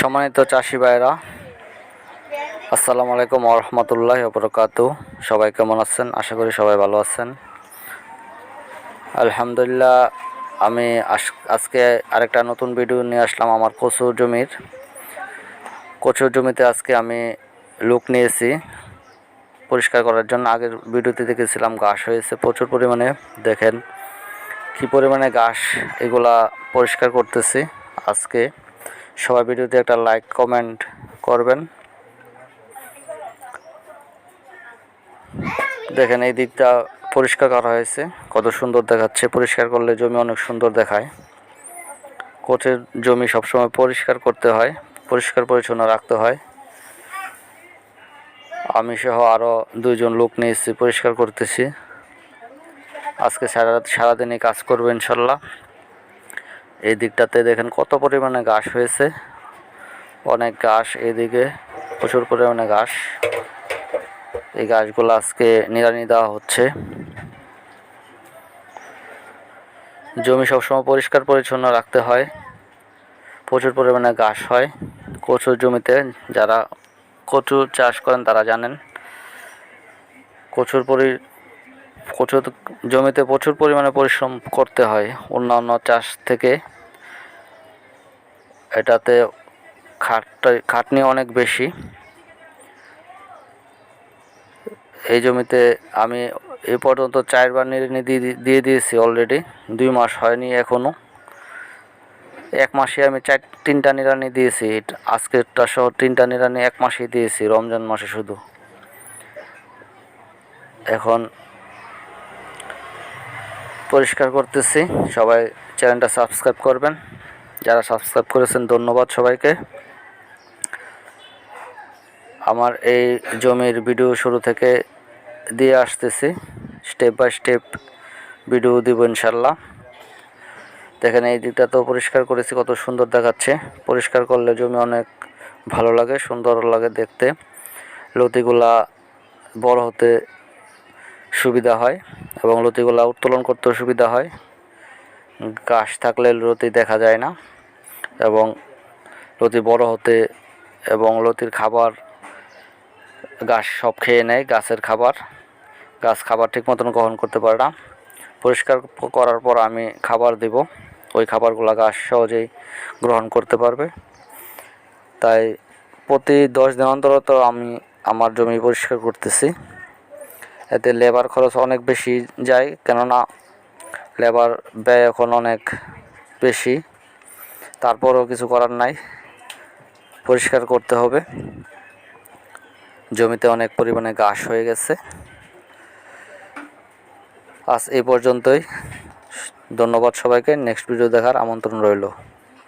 সম্মানিত চাষি ভাইরা আসসালামু আলাইকুম রহমতুল্লাহ বরকাতু। সবাই কেমন আছেন? আশা করি সবাই ভালো আছেন। আলহামদুলিল্লাহ, আমি আজকে আরেকটা নতুন ভিডিও নিয়ে আসলাম আমার কচুর জমির। কচুর জমিতে আজকে আমি লুক নিয়েছি পরিষ্কার করার জন্য। আগের ভিডিওতে দেখেছিলাম ঘাস হয়েছে প্রচুর পরিমাণে। দেখেন কি পরিমাণে ঘাস এগুলা পরিষ্কার করতেছি আজকে। সবাই ভিডিওতে একটা লাইক, কমেন্ট করবেন। দেখেন, এই দিকটা পরিষ্কার করা হয়েছে। কত সুন্দর দেখাচ্ছে। পরিষ্কার করলে জমি অনেক সুন্দর দেখায়। কোচের জমি সবসময় পরিষ্কার করতে হয়, পরিষ্কার পরিচ্ছন্ন রাখতে হয়। আমি সহ আরও দুইজন লোক নিয়েছি, পরিষ্কার করতেছি। আজকে সারা সারাদিনই কাজ করব ইনশাল্লাহ। এই দিকটাতে দেখেন কত পরিমাণে ঘাস হয়েছে। অনেক ঘাস এদিকে, প্রচুর পরিমাণে ঘাস। এই ঘাসগুলো আজকে নিড়ানি দেওয়া হচ্ছে। জমি সবসময় পরিষ্কার পরিচ্ছন্ন রাখতে হয়। প্রচুর পরিমাণে ঘাস হয়। কচুর জমিতে যারা কচু চাষ করেন তারা জানেন, কচুর পরি, কচুর জমিতে প্রচুর পরিমাণে পরিশ্রম করতে হয় অন্যান্য চাষ থেকে। এটাতে খাটটা, খাটনি অনেক বেশি। এই জমিতে আমি এ পর্যন্ত চারবার নিড়ানি দিয়ে দিয়ে দিয়েছি অলরেডি দুই মাস হয়নি এখনও এক মাসে আমি চার, তিনটা নিড়ানি দিয়েছি আজকেরটা সহ তিনটা নিড়ানি এক মাসেই দিয়েছি, রমজান মাসে শুধু। এখন পরিষ্কার করতেছি, সবাই চ্যানেলটা সাবস্ক্রাইব করবেন। যারা সাবস্ক্রাইব করেছেন, ধন্যবাদ সবাইকে। আমার এই জমির ভিডিও শুরু থেকে দিয়ে আসতেছি। স্টেপ বাই স্টেপ ভিডিও দিব ইনশাল্লাহ দেখেন, এই দিকটা তো পরিষ্কার করেছি, কত সুন্দর দেখাচ্ছে। পরিষ্কার করলে জমি অনেক ভালো লাগে, সুন্দর লাগে দেখতে। লতিগুলা বড় হতে সুবিধা হয় এবং লতিগুলা উত্তোলন করতেও সুবিধা হয়। গাছ থাকলে লতি দেখা যায় না এবং লতি বড় হতে এবং লতির খাবার গাছ সব খেয়ে নেয়, গাছের খাবার। গাছ খাবার ঠিক মতন গ্রহণ করতে পারে না। পরিষ্কার করার পর আমি খাবার দেব। ওই খাবারগুলো গাছ সহজেই গ্রহণ করতে পারবে। তাই প্রতি দশ দিন অন্তর তো আমি আমার জমি পরিষ্কার করতেছি। এতে লেবার খরচ অনেক বেশি যায়। কেননা লেবার ব্যয় এখন অনেক বেশি। তারপরও কিছু করার নাই। পরিষ্কার করতে হবে। জমিতে অনেক পরিমাণে ঘাস হয়ে গেছে। আজ এই পর্যন্তই। ধন্যবাদ সবাইকে। নেক্সট ভিডিও দেখার আমন্ত্রণ রইল।